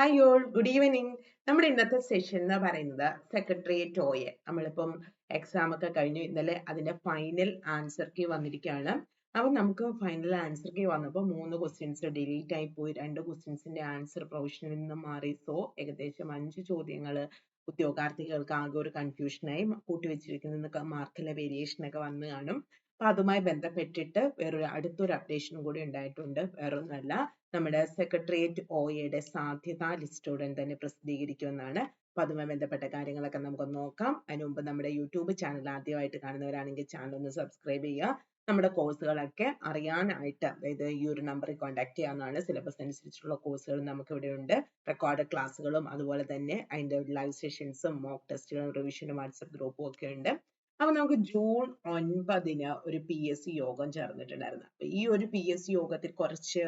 Hi all good evening നമ്മുടെ ഇന്നത്തെ session എന്ന് പറയുന്നത് സെക്രട്ടേറിയറ്റ് ഓയെ. നമ്മളിപ്പം എക്സാം ഒക്കെ കഴിഞ്ഞു. ഇന്നലെ അതിന്റെ ഫൈനൽ ആൻസർ കീ വന്നിരിക്കുകയാണ്. അപ്പം നമുക്ക് ഫൈനൽ ആൻസർ കീ വന്നപ്പോൾ മൂന്ന് ക്വസ്റ്റ്യൻസ് ഡിലീറ്റ് ആയി പോയി. രണ്ട് ക്വസ്റ്റ്യൻസിന്റെ ആൻസർ പ്രൊവിഷനിൽ നിന്ന് മാറി. സോ ഏകദേശം അഞ്ച് ചോദ്യങ്ങൾ ഉദ്യോഗാർത്ഥികൾക്ക് ആകെ ഒരു കൺഫ്യൂഷനായി കൂട്ടിവെച്ചിരിക്കുന്ന. മാർക്കിലെ വേരിയേഷൻ ഒക്കെ വന്നു കാണും. അപ്പൊ അതുമായി ബന്ധപ്പെട്ടിട്ട് വേറൊരു അടുത്തൊരു അപ്ഡേഷനും കൂടി ഉണ്ടായിട്ടുണ്ട്. വേറൊന്നല്ല നമ്മുടെ സെക്രട്ടേറിയറ്റ് ഒ എയുടെ സാധ്യതാ ലിസ്റ്റ് ഉടൻ തന്നെ പ്രസിദ്ധീകരിക്കുമെന്നാണ്. അപ്പൊ അതുമായി ബന്ധപ്പെട്ട കാര്യങ്ങളൊക്കെ നമുക്ക് നോക്കാം. അതിനു മുമ്പ് നമ്മുടെ യൂട്യൂബ് ചാനൽ ആദ്യമായിട്ട് കാണുന്നവരാണെങ്കിൽ ചാനൽ ഒന്ന് സബ്സ്ക്രൈബ് ചെയ്യുക. നമ്മുടെ കോഴ്സുകളൊക്കെ അറിയാനായിട്ട് അതായത് ഈ ഒരു നമ്പറിൽ കോൺടാക്ട് ചെയ്യാവുന്നതാണ്. സിലബസ് അനുസരിച്ചുള്ള കോഴ്സുകളും നമുക്ക് ഇവിടെ ഉണ്ട് റെക്കോർഡ് ക്ലാസ്സുകളും അതുപോലെ തന്നെ അതിന്റെ ലൈവ് സെഷൻസും മോക്ക് ടെസ്റ്റുകളും റിവിഷനും വാട്സപ്പ് ഗ്രൂപ്പും ഒക്കെ ഉണ്ട്. അപ്പൊ നമുക്ക് ജൂൺ ഒൻപതിന് ഒരു പി എസ് സി യോഗം ചേർന്നിട്ടുണ്ടായിരുന്നു. അപ്പൊ ഈ ഒരു പി എസ് സി യോഗത്തിൽ കുറച്ച്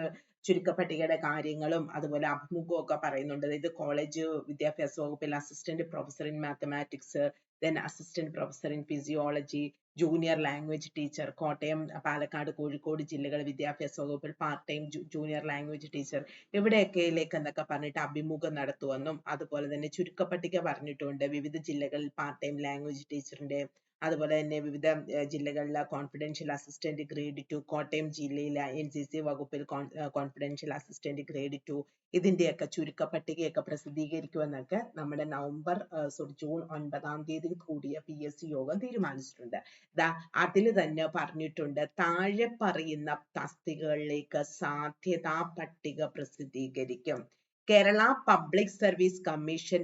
ചുരുക്കപ്പട്ടികയുടെ കാര്യങ്ങളും അതുപോലെ അഭിമുഖവും ഒക്കെ പറയുന്നുണ്ട്. ഇത് കോളേജ് വിദ്യാഭ്യാസ വകുപ്പിൽ assistant professor in mathematics then assistant professor in physiology junior language teacher Kottayam Palakkad Kozhikode ജില്ലകൾ വിദ്യാഭ്യാസ വകുപ്പിൽ part time junior language teacher ഇവിടെയൊക്കെയിലേക്ക് എന്നൊക്കെ പറഞ്ഞിട്ട് അഭിമുഖം നടത്തുമെന്നും അതുപോലെ തന്നെ ചുരുക്കപ്പട്ടിക പറഞ്ഞിട്ടുണ്ട്. വിവിധ ജില്ലകളിൽ പാർട്ട് ടൈം ലാംഗ്വേജ് ടീച്ചറിന്റെ അതുപോലെ തന്നെ വിവിധ ജില്ലകളിലെ confidential assistant grade two Kottayam ജില്ലയിലെ എൻ സി സി വകുപ്പിൽ കോൺഫിഡൻഷ്യൽ അസിസ്റ്റന്റ് ഗ്രേഡ് ടു ഇതിന്റെയൊക്കെ ചുരുക്കപ്പട്ടികയൊക്കെ പ്രസിദ്ധീകരിക്കുമെന്നൊക്കെ നമ്മുടെ നവംബർ സോറി ജൂൺ ഒൻപതാം തീയതി കൂടിയ പി എസ് സി യോഗം തീരുമാനിച്ചിട്ടുണ്ട്. ദാ അതിൽ തന്നെ പറഞ്ഞിട്ടുണ്ട് താഴെ പറയുന്ന തസ്തികകളിലേക്ക് സാധ്യതാ പട്ടിക പ്രസിദ്ധീകരിക്കും. Kerala public service commission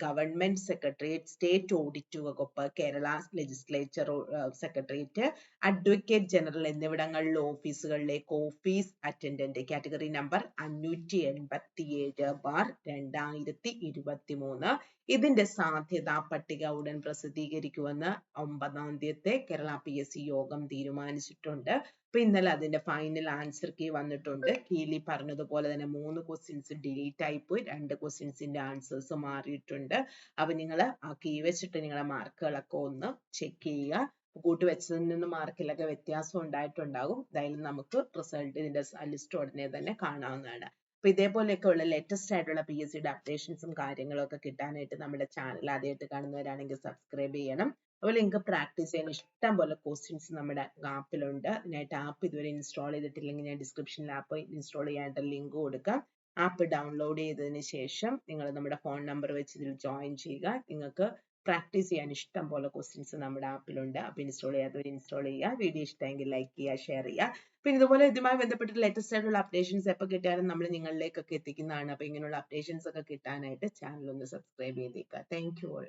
government secretariat state audit വകുപ്പ് Kerala legislature secretariat advocate general എന്നിവിടങ്ങളിലെ ഓഫീസുകളിലേക്ക് ഓഫീസ് അറ്റൻഡന്റ് കാറ്റഗറി നമ്പർ അഞ്ഞൂറ്റി എൺപത്തി ഏഴ് ബാർ രണ്ടായിരത്തി ഇരുപത്തി മൂന്ന് ഇതിന്റെ സാധ്യതാ പട്ടിക ഉടൻ പ്രസിദ്ധീകരിക്കുമെന്ന് ഒമ്പതാം തീയതി കേരള പി എസ് സി യോഗം തീരുമാനിച്ചിട്ടുണ്ട്. അപ്പൊ ഇന്നലെ അതിന്റെ ഫൈനൽ ആൻസർ കീ വന്നിട്ടുണ്ട്. കീലി പറഞ്ഞതുപോലെ തന്നെ മൂന്ന് ക്വസ്റ്റ്യൻസ് ഡിലീറ്റ് ആയി പോയി. രണ്ട് ക്വസ്റ്റ്യൻസിന്റെ ആൻസേഴ്സ് മാറിയിട്ടുണ്ട്. അപ്പൊ നിങ്ങൾ ആ കീ വെച്ചിട്ട് നിങ്ങളെ മാർക്കുകളൊക്കെ ഒന്ന് ചെക്ക് ചെയ്യുക. കൂട്ടുവെച്ചതിൽ നിന്ന് മാർക്കിലൊക്കെ വ്യത്യാസം ഉണ്ടായിട്ടുണ്ടാകും. എന്തായാലും നമുക്ക് റിസൾട്ട് ഇതിന്റെ ലിസ്റ്റ് ഉടനെ തന്നെ കാണാവുന്നതാണ്. അപ്പൊ ഇതേപോലെയൊക്കെ ഉള്ള ലേറ്റസ്റ്റ് ആയിട്ടുള്ള പി എസ് സിയുടെ അപ്ഡേഷൻസും കാര്യങ്ങളും ഒക്കെ കിട്ടാനായിട്ട് നമ്മുടെ ചാനൽ ആദ്യമായിട്ട് കാണുന്നവരാണെങ്കിൽ സബ്സ്ക്രൈബ് ചെയ്യണം. അതുപോലെ നിങ്ങൾക്ക് പ്രാക്ടീസ് ചെയ്യാൻ ഇഷ്ടം പോലെ ക്വസ്റ്റ്യൻസ് നമ്മുടെ ആപ്പിലുണ്ട് അതിനായിട്ട് ആപ്പ് ഇതുവരെ ഇൻസ്റ്റാൾ ചെയ്തിട്ടില്ലെങ്കിൽ ഞാൻ ഡിസ്ക്രിപ്ഷനിൽ ആപ്പ് ഇൻസ്റ്റാൾ ചെയ്യാനായിട്ട് ലിങ്ക് കൊടുക്കാം. ആപ്പ് ഡൗൺലോഡ് ചെയ്തതിന് ശേഷം നിങ്ങൾ നമ്മുടെ ഫോൺ നമ്പർ വെച്ച് ഇതിൽ ജോയിൻ ചെയ്യുക. നിങ്ങൾക്ക് പ്രാക്ടീസ് ചെയ്യാൻ ഇഷ്ടം പോലെ ക്വസ്റ്റ്യൻസ് നമ്മുടെ ആപ്പിലുണ്ട് അപ്പോൾ ഇൻസ്റ്റാൾ ചെയ്യാത്തവർ ഇൻസ്റ്റാൾ ചെയ്യുക. വീഡിയോ ഇഷ്ടമെങ്കിൽ ലൈക്ക് ചെയ്യുക ഷെയർ ചെയ്യുക. പിന്നെ ഇതുപോലെ ഇതുമായി ബന്ധപ്പെട്ട് ലേറ്റസ്റ്റ് ആയിട്ടുള്ള അപ്ഡേഷൻസ് എപ്പോൾ കിട്ടിയാലും നമ്മൾ നിങ്ങളിലേക്കൊക്കെ എത്തിക്കുന്നതാണ്. അപ്പോൾ ഇങ്ങനെയുള്ള അപ്ഡേഷൻസ് ഒക്കെ കിട്ടാനായിട്ട് ചാനൽ ഒന്ന് സബ്സ്ക്രൈബ് ചെയ്തേക്കുക. Thank you all